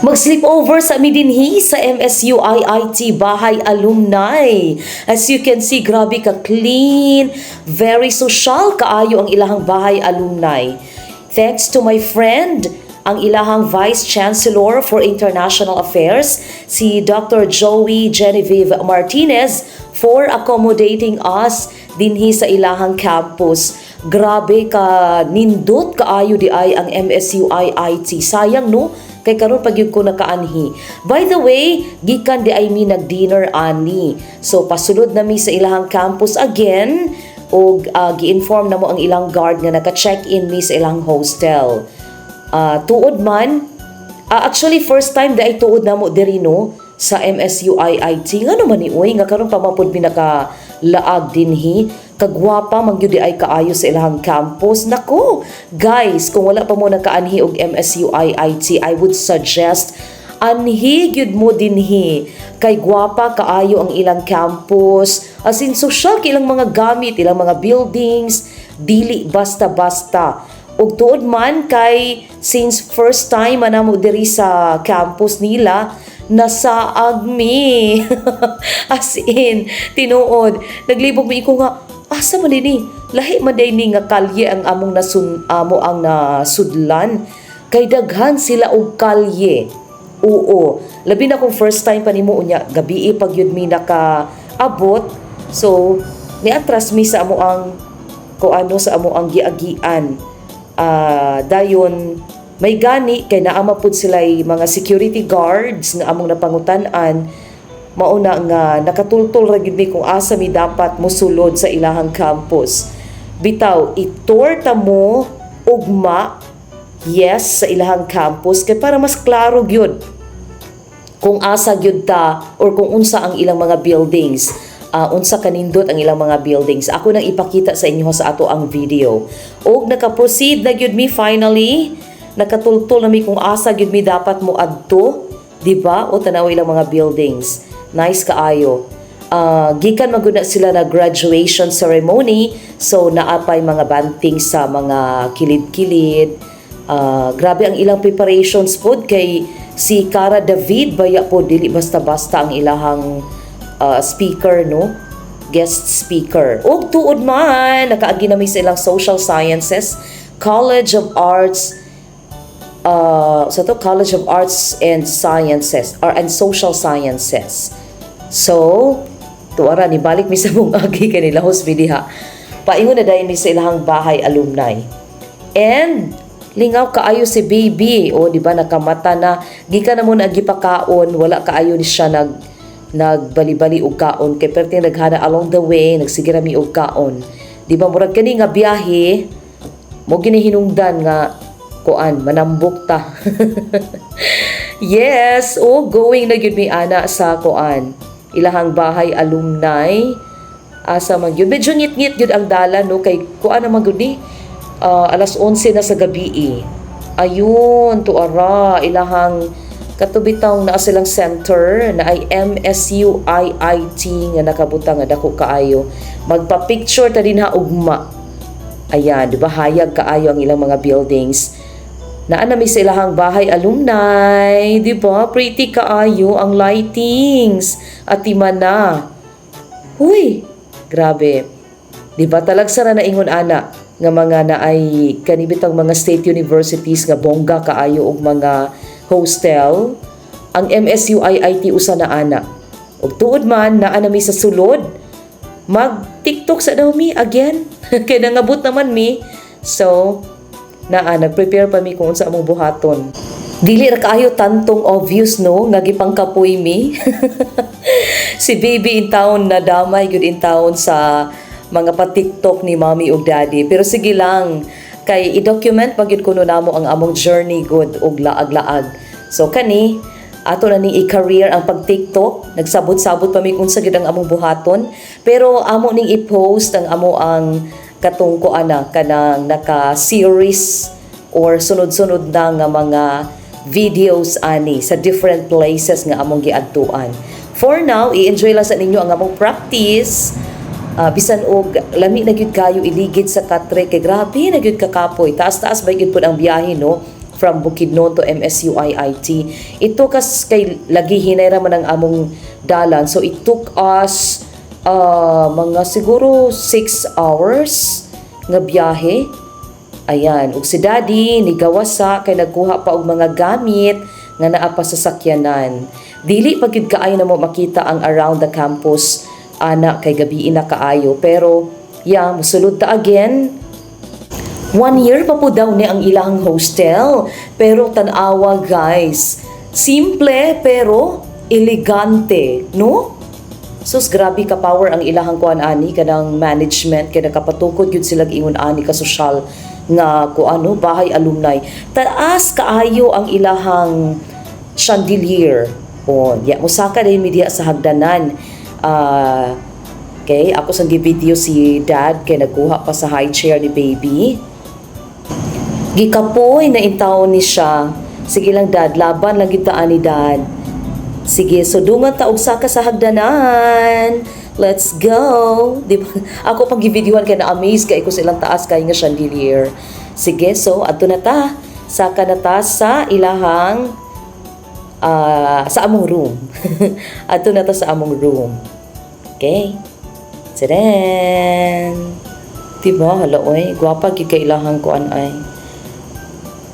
Mag-sleepover sa midinhi sa MSU IIT Bahay Alumni. As you can see, grabe ka clean, very social kaayo ang ilahang Bahay Alumni. Thanks to my friend, ang ilahang Vice Chancellor for International Affairs, si Dr. Joey Genevieve Martinez, for accommodating us dinhi sa ilahang campus. Grabe ka nindot kaayo di ay ang MSU IIT. Sayang no, kay karon pag ko nakaanhi. By the way, gikan di ay mi nag-dinner ani. So pasulod na mi sa ilahang campus again og uh, gi-inform na mo ang ilang guard nga naka-check-in mi sa ilang hostel. Uh, tuod man, uh, actually first time da ay tuod na mo diri no sa MSU IIT. Nga naman ni uy, nga karon pa mapud mi naka laag dinhi kagwapa man gyud di ay kaayo sa ilahang campus nako guys kung wala pa mo nakaanhi og MSU IIT I would suggest anhi gyud mo dinhi kay gwapa kaayo ang ilang campus as in social ilang mga gamit ilang mga buildings dili basta-basta ug tuod man kay since first time man mo diri sa campus nila nasaag mi. As in, tinuod. Naglibog mi ko nga, asa man ini? Lahi man day ni nga kalye ang among nasun amo ang nasudlan. Kay daghan sila og kalye. Oo. Labi na kung first time pa nimo unya gabi pag yun mi naka abot. So, niatras mi sa amo ang ko ano sa amo ang giagian. Ah, dayon may gani kay naama pud sila mga security guards nga among napangutan-an mauna nga nakatultol ra gid mi kung asa mi dapat mosulod sa ilahang campus. Bitaw, itorta mo ugma yes sa ilahang campus kay para mas klaro gyud kung asa gyud ta or kung unsa ang ilang mga buildings uh, unsa kanindot ang ilang mga buildings ako nang ipakita sa inyo sa ato ang video og naka-proceed na gyud mi finally nakatultol na mi kung asa gyud mi dapat mo adto, di ba? O tanaw ilang mga buildings. Nice kaayo. Uh, gikan magud na sila na graduation ceremony so naapay mga banting sa mga kilid-kilid uh, grabe ang ilang preparations pod kay si Cara David baya po dili basta-basta ang ilahang uh, speaker no guest speaker ug tuod man nakaagi na sa ilang social sciences College of Arts uh, sa to College of Arts and Sciences or and Social Sciences. So, tuara ni balik mi sa mong agi kanila hospital Paingon na dahil mi sa ilahang bahay alumni. And lingaw kaayo si baby. O di ba nakamata na. Gikan na mo na gipakaon wala kaayo ni siya nag nagbali-bali og kaon. Kay perti naghana along the way nagsigira mi og kaon. Di ba murag kani nga biyahe mo ginihinungdan nga kuan manambok ta. Yes oh going na gyud mi ana sa kuan ilahang bahay alumni asa man gyud medyo ngit-ngit gyud ang dala no? Kay kuan naman gyud ni uh, alas 11 na sa gabi eh. ayun tuara ilahang katubitaw na silang center na ay MSU IIT nga nakabutang nga dako kaayo. Magpa-picture ta din ha ugma. Ayan di ba? Hayag kaayo ang ilang mga buildings. Na anami sa ilahang bahay alumni, di ba? Pretty kaayo ang lightings at na. Huy, grabe. Di ba talagsara na ingon ana nga mga na ay kanibitang mga state universities nga bongga kaayo og mga hostel ang MSU IIT usa na ana. Og tuod man na anami sa sulod mag TikTok sa daw mi again. Kaya nangabot naman mi. So, naa nagprepare pa mi kung unsa among buhaton dili ra kaayo tantong obvious no? Nga gipangkapoy mi. Si baby in town na damay gud in town sa mga pa-TikTok ni mommy ug daddy. Pero sige lang kay i-document magid kuno namo ang among journey good ug laag-laag. So kani ato na ning i-career ang pag-TikTok. Nagsabot-sabot pa mi kung sa ang among buhaton. Pero amo ning i-post ang amo ang katong ko ana kanang naka-series or sunod-sunod na nga mga videos ani sa different places nga among giadtuan. For now, i-enjoy lang sa ninyo ang among practice. Uh, bisan og lami na gyud kayo iligid sa katre kay grabe na gyud kakapoy. Taas-taas ba gyud pud ang biyahe no? from Bukidnon to MSU IIT. Ito kas kay lagi hinay raman ang among dalan. So it took us uh, mga siguro 6 hours nga biyahe. Ayan, ug si Daddy ni gawasa kay nagkuha pa og mga gamit nga naa pa sa sakyanan. Dili pa gyud kaayo na mo makita ang around the campus ana kay gabi na kaayo pero yeah, musulod ta again One year pa po daw ni ang ilang hostel. Pero tanawa guys, simple pero elegante, no? Sus grabe ka power ang ilahang kuan ani kanang management kay nakapatukod yun sila ingon ani ka social nga ko ano bahay alumni. Taas kaayo ang ilahang chandelier. O, ya musaka din media sa hagdanan. Ah, okay, ako sa video si dad kay nagkuha pa sa high chair ni baby. Gikapoy na intawon ni siya. Sige lang dad, laban lang kita ni dad. Sige, so dungan ta og saka sa hagdanan. Let's go. Di ba? Ako pag givideohan kay na amaze kay ko silang taas kay nga chandelier. Sige, so adto na ta. Saka na ta sa ilahang ah, sa among room. adto na ta sa among room. Okay. Tadaan! Diba? Hala, oy. Gwapa gyud kay ilahang kuan ay.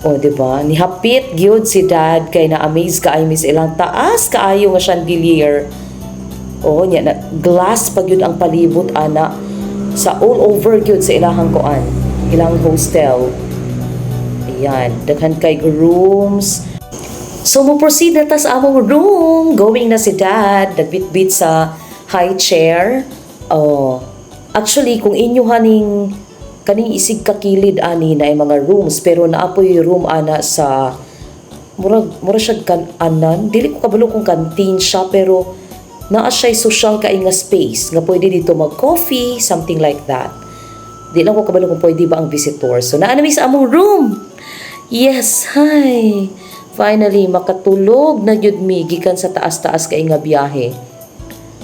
O, di ba? Nihapit gyud si dad kay na-amaze ka ay mis ilang taas kaayo nga chandelier. O, nya na glass pa gyud ang palibot ana sa all over gyud sa ilahang kuan, ilang hostel. Ayan, daghan kay rooms. So, mo proceed na ta sa among room. Going na si dad, nagbitbit sa high chair. Oh, actually, kung inyo haning kaning isig kakilid ani na mga rooms pero naapoy room ana sa murag mura siya kan anan. Dili ko kabalo kung canteen siya pero naa siya social ka nga space nga pwede dito mag coffee something like that. Di lang ko kabalo kung pwede ba ang visitor. So naa na mi sa among room. Yes hi. Finally makatulog na jud mi gikan sa taas-taas kay nga biyahe.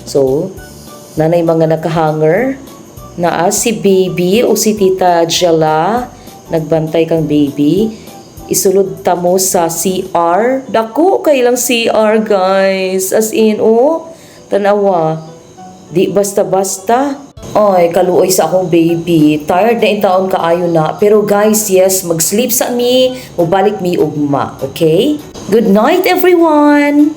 So nanay mga nakahanger naa si baby o si tita Jella? Nagbantay kang baby. Isulod ta mo sa CR dako kay lang CR guys. As in oh tanawa. Di basta basta ay kaluoy sa akong baby. Tired na intaon kaayo na. Pero guys yes mag-sleep sa mi. Mubalik mi ugma okay? Good night everyone